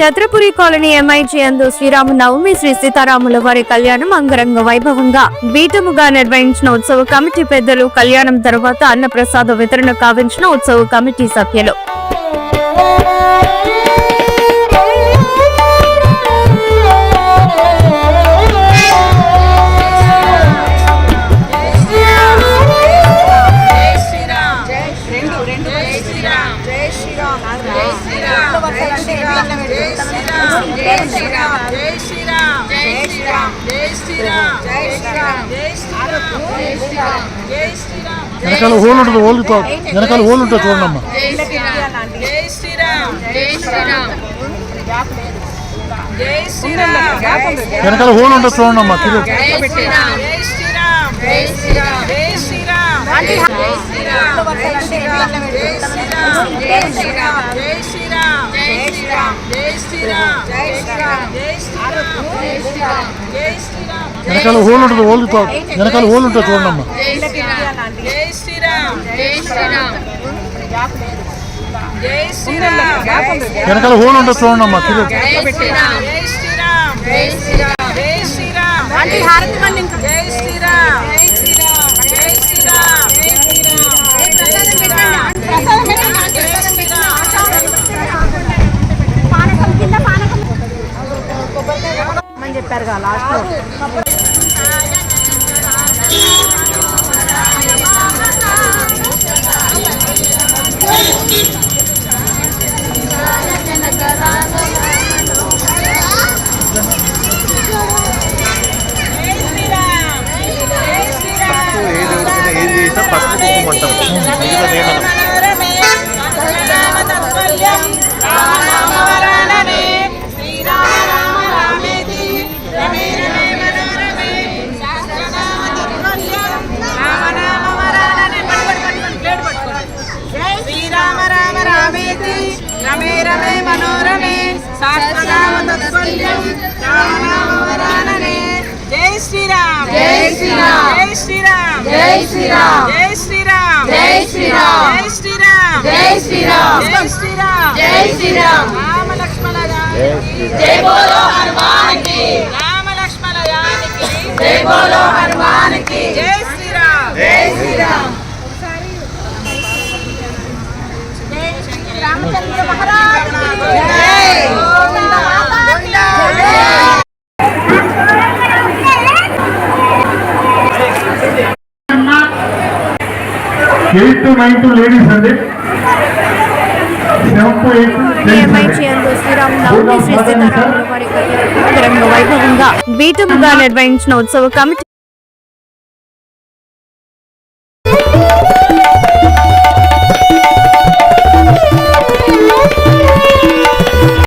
Chandrapuri colony MIG అందు శ్రీరామ నవమి శ్రీ సీతారాముల వారి కళ్యాణం అంగరంగ వైభవంగా బీటముగా నిర్వహించిన ఉత్సవ కమిటీ పెద్దలు కళ్యాణం తర్వాత అన్నప్రసాద వితరణ కావించిన ఉత్సవ కమిటీ సభ్యులు. వెనకాల హోల్ ఉంటుంది హోల్ వెనకాల హోల్ ఉంటుంది చూడండి జై జై శ్రీరామ్ జై శ్రీరామ్ వెనకాల హోల్ ఉంటుంది చూడండి అమ్మా వెనకాల హోల్ ఉంటుంది హోల్ వెనకాల హోల్ ఉంటుంది చూడండమ్మా. జై శ్రీరామ్. జై శ్రీరామ్. వెనకాల హోల్ ఉంటుంది చూడండి అమ్మా కిరీట్ జై శ్రీరామ్. జై శ్రీరామ్. జై శ్రీరామ్. చెప్పారు కదా లాస్ట్లో జై శ్రీరామ్. జై శ్రీరామ్. జై శ్రీరామ్. జై శ్రీరామ్. జై శ్రీరామ్. జై శ్రీరామ్. జై శ్రీరామ్. రామ లక్ష్మణ జై బోలో హనుమాన్కి. రామ లక్ష్మణ జై బోలో హనుమాన్కి. జై ఎయిట్ నైన్ టు లేడీస్ అండి వైభవంగా బీటముగా నిర్వహించిన ఉత్సవ కమిటీ.